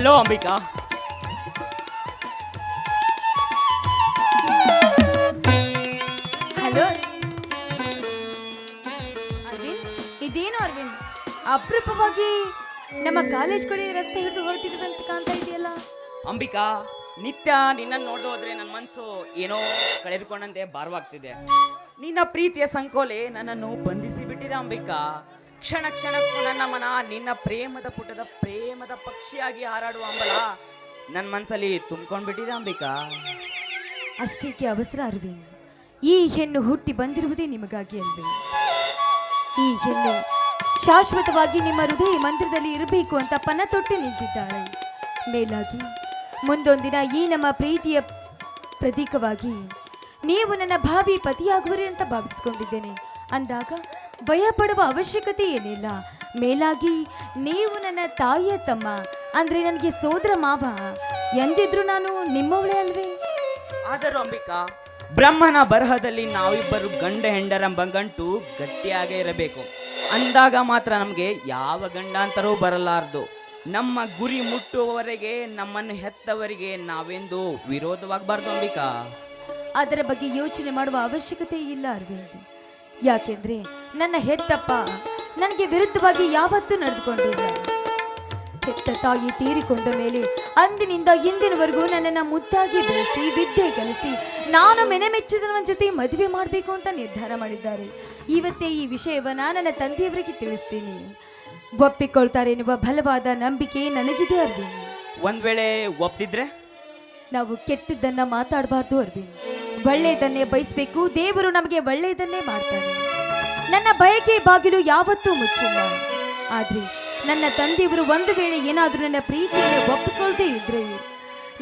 Hello Ambika hello Arvind ಇದೇನು ಅರವಿಂದ್? ಅಪರೂಪವಾಗಿ ನಮ್ಮ ಕಾಲೇಜ್ ಕಡೆ ರಸ್ತೆ ಹಿಡಿದು ಹೊರಟಿರುವಂತ ಕಾಣ್ತಾ ಇದೆಯಲ್ಲ? ಅಂಬಿಕಾ ನಿತ್ಯ ನಿನ್ನನ್ನು ನೋಡೋದ್ರೆ ನನ್ನ ಮನಸ್ಸು ಏನೋ ಕಳೆದುಕೊಂಡಂತೆ ಭಾರವಾಗ್ತಿದೆ. ನಿನ್ನ ಪ್ರೀತಿಯ ಸಂಕೋಲೆ ನನ್ನನ್ನು ಬಂಧಿಸಿ ಬಿಟ್ಟಿದೆ ಅಂಬಿಕಾ. ಕ್ಷಣ ಕ್ಷಣಕ್ಕೂ ನನ್ನ ಮನ ನಿನ್ನ ಪ್ರೇಮದ ಪುಟದ ಪ್ರೇಮದ ಪಕ್ಷಿಯಾಗಿ ಹಾರಾಡುವ ಅಂಬಲ. ನನ್ನ ಮನಸ್ಸಲ್ಲಿ ತುಂಬ್ಕೊಂಡ್ಬಿಟ್ಟಿದೆ ಅಂಬಿಕಾ. ಅಷ್ಟಕ್ಕೆ ಅವಸರ ಅರವಿಂದ್. ಈ ಹೆಣ್ಣು ಹುಟ್ಟಿ ಬಂದಿರುವುದೇ ನಿಮಗಾಗಿ ಅಲ್ವೇ? ಈ ಹೆಣ್ಣು ಶಾಶ್ವತವಾಗಿ ನಿಮ್ಮ ಹೃದಯ ಮಂದಿರದಲ್ಲಿ ಇರಬೇಕು ಅಂತ ಪಣ ತೊಟ್ಟು ನಿಂತಿದ್ದಾಳೆ. ಮೇಲಾಗಿ, ಮುಂದೊಂದಿನ ಈ ನಮ್ಮ ಪ್ರೀತಿಯ ಪ್ರತೀಕವಾಗಿ, ನೀವು ನನ್ನ ಭಾವಿ ಪತಿಯಾಗುವರೆ ಅಂತ ಭಾವಿಸ್ಕೊಂಡಿದ್ದೇನೆ. ಅಂದಾಗ ಭಯ ಪಡುವ ಅವಶ್ಯಕತೆ ಏನಿಲ್ಲ. ಮೇಲಾಗಿ ನೀವು ನನ್ನ ತಾಯಿಯ ತಮ್ಮ. ಅಂದ್ರೆ ನನಗೆ ಸೋದರ ಮಾವ. ಎಂದಿದ್ರು ನಾನು ನಿಮ್ಮವಳೇ ಅಲ್ವೇ? ಆದರೂ ಅಂಬಿಕಾ ಬ್ರಹ್ಮನ ಬರಹದಲ್ಲಿ ನಾವಿಬ್ಬರು ಗಂಡ ಹೆಂಡರೆಂಬ ಗಂಟು ಗಟ್ಟಿಯಾಗೇ ಇರಬೇಕು. ಅಂದಾಗ ಮಾತ್ರ ನಮಗೆ ಯಾವ ಗಂಡಾಂತರೂ ಬರಲಾರದು. ನಮ್ಮ ಗುರಿ ಮುಟ್ಟುವವರೆಗೆ ನಮ್ಮನ್ನು ಹೆತ್ತವರಿಗೆ ನಾವೆಂದು ವಿರೋಧವಾಗಬಾರ್ದು ಅಂಬಿಕಾ. ಅದರ ಬಗ್ಗೆ ಯೋಚನೆ ಮಾಡುವ ಅವಶ್ಯಕತೆ ಇಲ್ಲ ಅರವಿಂದ್. ಯಾಕೆಂದ್ರೆ ನನ್ನ ಹೆತ್ತಪ್ಪ ನನಗೆ ವಿರುದ್ಧವಾಗಿ ಯಾವತ್ತೂ ನಡೆದುಕೊಂಡಿಲ್ಲ. ಹೆತ್ತ ತಾಯಿ ತೀರಿಕೊಂಡ ಮೇಲೆ ಅಂದಿನಿಂದ ಇಂದಿನವರೆಗೂ ನನ್ನನ್ನು ಮುದ್ದಾಗಿ ಬೆಳೆಸಿ ವಿದ್ಯೆ ಕಲಿಸಿ ನಾನು ಮೆನೆ ಮೆಚ್ಚಿದವನ ಜೊತೆ ಮದುವೆ ಮಾಡಬೇಕು ಅಂತ ನಿರ್ಧಾರ ಮಾಡಿದ್ದಾರೆ. ಇವತ್ತೇ ಈ ವಿಷಯವನ್ನು ನನ್ನ ತಂದೆಯವರಿಗೆ ತಿಳಿಸ್ತೀನಿ. ಒಪ್ಪಿಕೊಳ್ತಾರೆ ಎನ್ನುವ ಬಲವಾದ ನಂಬಿಕೆ ನನಗಿದೆ ಅರ್ವಿನ್ ಒಂದ್ ವೇಳೆ ಒಪ್ತಿದ್ರೆ? ನಾವು ಕೆಟ್ಟದ್ದನ್ನ ಮಾತಾಡಬಾರ್ದು ಅರ್ವಿನ್ ಒಳ್ಳೆಯದನ್ನೇ ಬಯಸ್ಬೇಕು ದೇವರು ನಮಗೆ ಒಳ್ಳೆಯದನ್ನೇ ಮಾಡ್ತಾನೆ. ನನ್ನ ಬಯಕೆ ಬಾಗಿಲು ಯಾವತ್ತೂ ಮುಚ್ಚಿಲ್ಲ. ಆದ್ರೆ ನನ್ನ ತಂದೆಯವರು ಒಂದು ವೇಳೆ ಏನಾದರೂ ನನ್ನ ಪ್ರೀತಿಯನ್ನು ಒಪ್ಪಿಕೊಳ್ಳದೆ ಇದ್ರೆ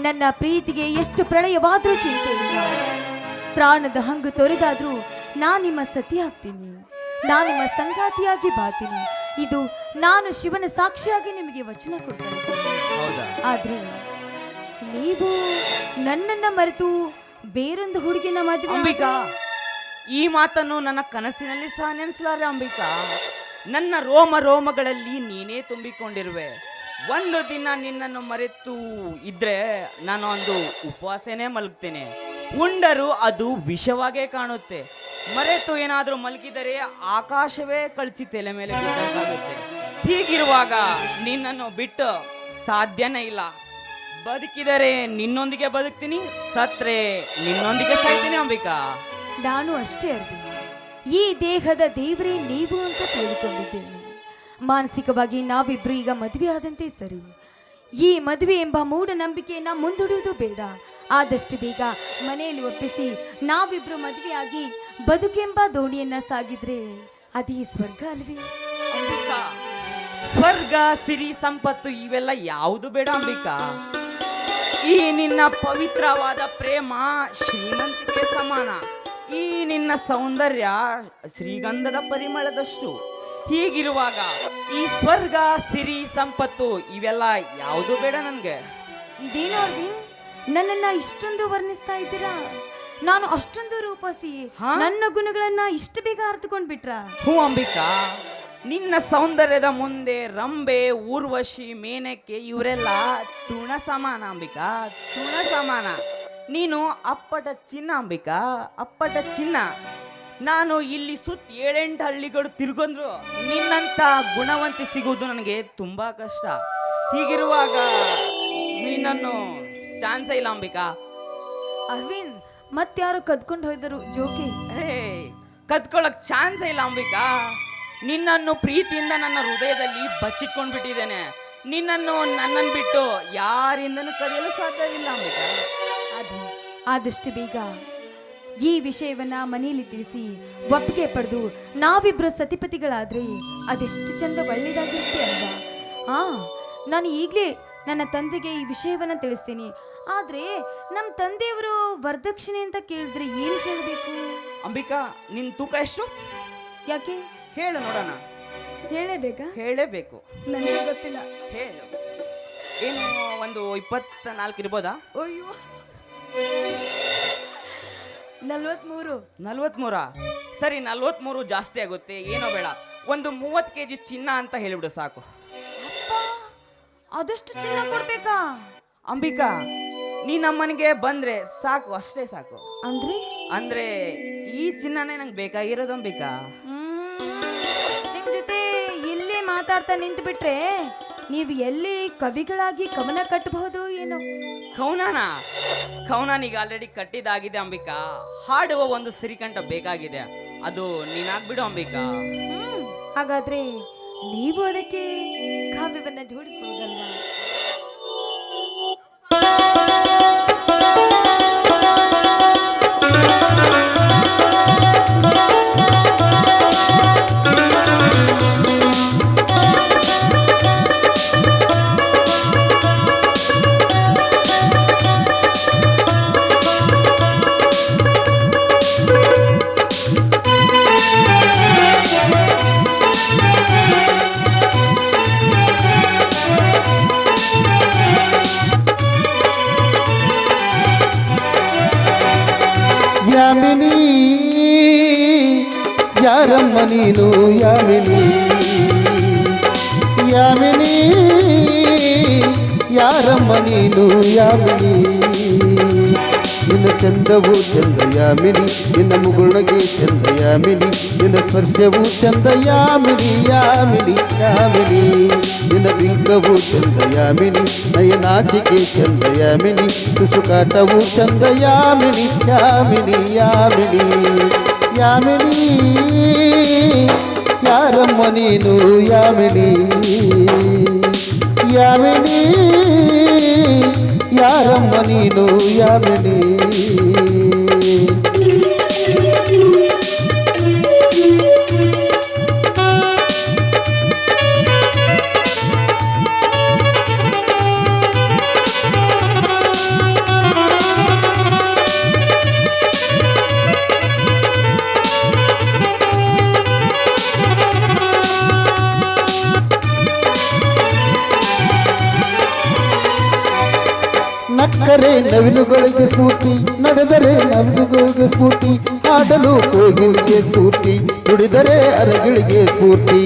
ನನ್ನ ಪ್ರೀತಿಗೆ ಎಷ್ಟು ಪ್ರಳಯವಾದರೂ ಚಿಂತೆ ಇಲ್ಲ. ಪ್ರಾಣದ ಹಂಗು ತೊರೆದಾದ್ರೂ ನಾನು ನಿಮ್ಮ ಸತಿ ಆಗ್ತೀನಿ. ನಾನು ನಿಮ್ಮ ಸಂಗಾತಿಯಾಗಿ ಬಾತೀನಿ ಇದು ನಾನು ಶಿವನ ಸಾಕ್ಷಿಯಾಗಿ ನಿಮಗೆ ವಚನ ಕೊಡ್ತೇನೆ. ಆದ್ರೆ ನೀವು ನನ್ನನ್ನ ಮರೆತು ಬೇರೊಂದು ಹುಡುಗಿನ ಮದುವೆ ಈ ಮಾತನ್ನು ನನ್ನ ಕನಸಿನಲ್ಲಿ ಸಹ ನೆನೆಸಲಾರೆ, ಅಂಬಿಕಾ. ನನ್ನ ರೋಮ ರೋಮಗಳಲ್ಲಿ ನೀನೇ ತುಂಬಿಕೊಂಡಿರುವೆ. ಒಂದು ದಿನ ನಿನ್ನನ್ನು ಮರೆತು ಇದ್ರೆ ನಾನು ಒಂದು ಉಪವಾಸನೇ ಮಲಗ್ತೇನೆ. ಉಂಡರು ಅದು ವಿಷವಾಗೇ ಕಾಣುತ್ತೆ. ಮರೆತು ಏನಾದರೂ ಮಲಗಿದರೆ ಆಕಾಶವೇ ಕಳಿಸಿ ತಲೆ ಮೇಲೆ ಬಿದ್ದಂತಾಗುತ್ತೆ. ಹೀಗಿರುವಾಗ ನಿನ್ನನ್ನು ಬಿಟ್ಟು ಸಾಧ್ಯನೇ ಇಲ್ಲ. ಬದುಕಿದರೆ ನಿನ್ನೊಂದಿಗೆ ಬದುಕ್ತೀನಿ ಸತ್ರೆ ನಿನ್ನೊಂದಿಗೆ ಸಾಯ್ತೀನಿ, ಅಂಬಿಕಾ. ನಾನು ಅಷ್ಟೇ ಅರ್ವಿ ಈ ದೇಹದ ದೇವರೇ ನೀವು ಅಂತ ತಿಳಿದುಕೊಂಡಿದ್ದೇನೆ ಮಾನಸಿಕವಾಗಿ ನಾವಿಬ್ರು ಈಗ ಮದುವೆ ಆದಂತೆ ಸರಿ. ಈ ಮದುವೆ ಎಂಬ ಮೂಢನಂಬಿಕೆಯನ್ನ ಮುಂದೂಡುವುದು ಬೇಡ. ಆದಷ್ಟು ಬೇಗ ಮನೆಯಲ್ಲಿ ಒಪ್ಪಿಸಿ ನಾವಿಬ್ರು ಮದುವೆಯಾಗಿ ಬದುಕೆಂಬ ದೋಣಿಯನ್ನ ಸಾಗಿದ್ರೆ ಅದೇ ಸ್ವರ್ಗ ಅಲ್ವೇ? ಅಂಬಿಕಾ, ಸ್ವರ್ಗ, ಸಿರಿ, ಸಂಪತ್ತು ಇವೆಲ್ಲ ಯಾವುದು ಬೇಡ ಅಂಬಿಕಾ? ಈ ನಿನ್ನ ಪವಿತ್ರವಾದ ಪ್ರೇಮ ಶ್ರೀಮಂತಿಕೆ ಸಮಾನ. ಈ ನಿನ್ನ ಸೌಂದರ್ಯ ಶ್ರೀಗಂಧದ ಪರಿಮಳದಷ್ಟು. ಹೀಗಿರುವಾಗ ಈ ಸ್ವರ್ಗ ಸಿರಿ ಸಂಪತ್ತು ಇವೆಲ್ಲ ಯಾವುದು ಬೇಡ ನನಗೆ. ಇದೇನೋ ಅರವಿಂದ್ ನನ್ನನ್ನ ಇಷ್ಟೊಂದು ವರ್ಣಿಸ್ತಾ ಇದ್ದೀರಾ? ನಾನು ಅಷ್ಟೊಂದು ರೂಪಿಸಿ. ಹಾ? ನನ್ನ ಗುಣಗಳನ್ನ ಇಷ್ಟು ಬೇಗ ಅರ್ಥಕೊಂಡ್ ಬಿಟ್ರ ಹ್ಞೂ ಅಂಬಿಕಾ. ನಿನ್ನ ಸೌಂದರ್ಯದ ಮುಂದೆ ರಂಬೆ ಊರ್ವಶಿ ಮೇನಕ್ಕೆ ಇವರೆಲ್ಲ ತೃಣ ಸಮಾನ ಅಂಬಿಕಾ ತೃಣ ಸಮಾನ. ನೀನು ಅಪ್ಪಟ ಚಿನ್ನ ಅಂಬಿಕಾ? ಅಪ್ಪಟ ಚಿನ್ನ. ನಾನು ಇಲ್ಲಿ ಸುತ್ತ ಏಳೆಂಟು ಹಳ್ಳಿಗಳು ತಿರುಗಂದ್ರು ನಿನ್ನಂತ ಗುಣವಂತಿ ಸಿಗುವುದು ನನಗೆ ತುಂಬಾ ಕಷ್ಟ. ಹೀಗಿರುವಾಗ ನಿನ್ನನ್ನು ಚಾನ್ಸೇ ಇಲ್ಲ ಅಂಬಿಕಾ. ಅರವಿಂದ್ ಮತ್ತಾರು ಕದ್ಕೊಂಡು ಹೋಯ್ದರು ಜೋಕಿ? ಹೇ ಕದ್ಕೊಳಕ್ ಚಾನ್ಸ್ ಇಲ್ಲ ಅಂಬಿಕಾ. ನಿನ್ನನ್ನು ಪ್ರೀತಿಯಿಂದ ನನ್ನ ಹೃದಯದಲ್ಲಿ ಬಚ್ಚಿಟ್ಕೊಂಡ್ ಬಿಟ್ಟಿದ್ದೇನೆ ನಿನ್ನನ್ನು ನನ್ನನ್ನು ಬಿಟ್ಟು ಯಾರಿಂದನೂ ಕರೆಯಲು ಸಾಧ್ಯವಿಲ್ಲ ಅಂಬಿಕಾ. ಅದು. ಆದಷ್ಟು ಬೇಗ ಈ ವಿಷಯವನ್ನ ಮನೆಯಲ್ಲಿ ತಿಳಿಸಿ ಒಪ್ಪಿಗೆ ಪಡೆದು ನಾವಿಬ್ರು ಸತಿಪತಿಗಳಾದ್ರೆ ಅದೆಷ್ಟು ಚಂದ ಒಳ್ಳೇದಾಗಿರುತ್ತೆ ಅಲ್ವಾ? ಹಾ ನಾನು ಈಗಲೇ ನನ್ನ ತಂದೆಗೆ ಈ ವಿಷಯವನ್ನ ತಿಳಿಸ್ತೀನಿ. ಆದ್ರೆ ನಮ್ಮ ತಂದೆಯವರು ವರದಕ್ಷಿಣೆ ಅಂತ ಕೇಳಿದ್ರೆ ಏನ್ ಹೇಳಬೇಕು? ಅಂಬಿಕಾ ನಿನ್ ತೂಕ ಎಷ್ಟು? ಯಾಕೆ? ಹೇಳು ನೋಡೋಣ. ಹೇಳಬೇಕಾ? ಹೇಳೇಬೇಕು. ನನಗೆ ಗೊತ್ತಿಲ್ಲ. ಹೇಳು. ಏನು ಒಂದು ಇಪ್ಪತ್ತ ನಾಲ್ಕು ಇರ್ಬೋದಾ? ಅಯ್ಯೋ. ನಲ್ವತ್ಮೂರು. ನಲ್ವತ್ಮೂರ? ಸರಿ ನಲ್ವತ್ಮೂರು ಜಾಸ್ತಿ ಆಗುತ್ತೆ. ಏನೋ ಬೇಡ. ಒಂದು ಮೂವತ್ತು ಕೆ ಜಿ ಚಿನ್ನ ಅಂತ ಹೇಳಿಬಿಡು ಸಾಕು. ಅದಷ್ಟು ಚಿನ್ನ ಕೊಡ್ಬೇಕಾ? ಅಂಬಿಕಾ ನೀ ನಮ್ಮನೆಗೆ ಬಂದ್ರೆ ಸಾಕು ಅಷ್ಟೇ ಸಾಕು. ಅಂದ್ರೆ? ಅಂದ್ರೆ ಈ ಚಿನ್ನನೇ ನಂಗೆ ಬೇಕಾಗಿರೋದು ಅಂಬಿಕಾ? ನಿಮ್ ಜೊತೆ ಇಲ್ಲೇ ಮಾತಾಡ್ತಾ ನಿಂತು ಬಿಟ್ರೆ ನೀವು ಎಲ್ಲಿ ಕವಿಗಳಾಗಿ ಕವನ ಕಟ್ಟಬಹುದು ಏನೋ? ಕೌನಾನ? ಕೌನಾನೀಗ ಆಲ್ರೆಡಿ ಕಟ್ಟಿದಾಗಿದೆ ಅಂಬಿಕಾ. ಹಾಡುವ ಒಂದು ಸಿರಿಕಂಠ ಬೇಕಾಗಿದೆ. ಅದು ನೀನಾಗ್ಬಿಡು ಅಂಬಿಕಾ. ಹಾಗಾದ್ರೆ ನೀವು ಅದಕ್ಕೆ ಕಾವ್ಯವನ್ನ ಜೋಡಿಸಬಹುದಲ್ವಾ ನೀನು, ಯಾಮಿನಿ. ಯಾಮಿನಿ, ಯಾರಮ್ಮ ನೀನು, ಯಾಮಿನಿ. ನಿನ್ನ ಚಂದವು ಚಂದ ಯಾಮಿನಿ, ನಿನ್ನ ಮುಗುಳಗೆ ಚಂದ ಯಾಮಿನಿ. ನಿನ್ನ ಸ್ಪರ್ಶವು ಚಂದ ಯಾಮಿನಿ ಯಾಮಿನಿ ಯಾಮಿನಿ. ನಿನ್ನ ಬಿಂಕವು ಚಂದ ಯಾಮಿನಿ, ನಯನಾಚಿಕೆ ಚಂದ ಯಾಮಿನಿ. ತುಸುಕಾಟವು ಚಂದ ಯಾಮಿನಿ ಯಾಮಿನಿ ಯಾಮಿನಿ. ಯಾಮಿಣಿ ಯಾರಮ್ಮ ನೀನು ಯಾಮಿಣಿ ಯಾಮಿಣಿ ಯಾರಮ್ಮ ನೀನು ಯಾಮಿಣಿ ನಕ್ಕರೆ ನವಿಲುಗಳಿಗೆ ಸ್ಫೂರ್ತಿ ನಡೆದರೆ ನವಿಲುಗಳಿಗೆ ಸ್ಫೂರ್ತಿ ಆಡಲು ಕೋಗಿಲಿಗೆ ಸ್ಫೂರ್ತಿ ನುಡಿದರೆ ಅರಗಳಿಗೆ ಸ್ಫೂರ್ತಿ.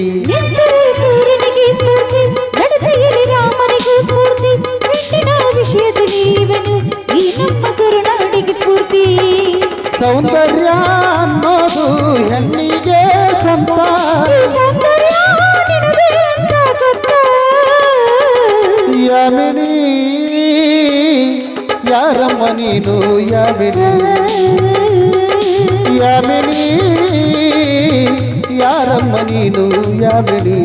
ಯಾರಮ್ಮ ನೀನು ಯಾಮಿನಿ ಯಾಮಿನಿ ಯಾರಮ್ಮ ನೀನು ಯಾಮಿನಿ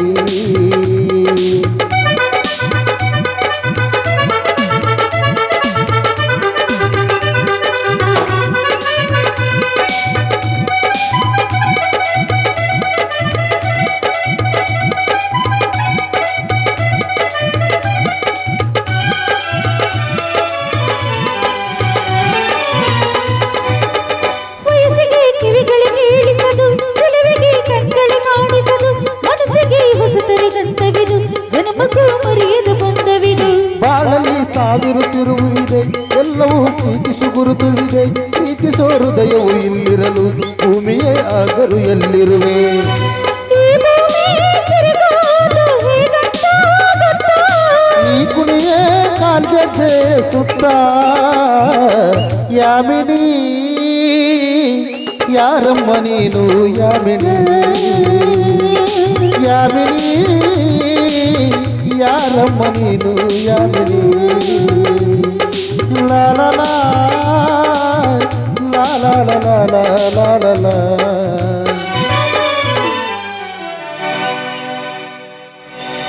ಎಲ್ಲಿರುವೆ ಈ ಭೂಮಿ ತಿರುಗೋದು ಹೇಗಂತ ಗೊತ್ತಾ? ಈ ಕುಣಿಯೇ ಕಾಲ್ಗೆಜ್ಜೆ ಸುತ್ತ ಯಾಮಿನಿ ಯಾರಮ್ಮ ನೀನು ಯಾಮಿನಿ ಯಾಮಿನಿ ಯಾರಮ್ಮ ನೀನು ಯಾಮಿನಿ ಲಾ ಲಾ ಲಾ ಲಾ ಲಾ ಲಾ ಲಾ ಲಾ ಲಾ ಲಾ ಲಾ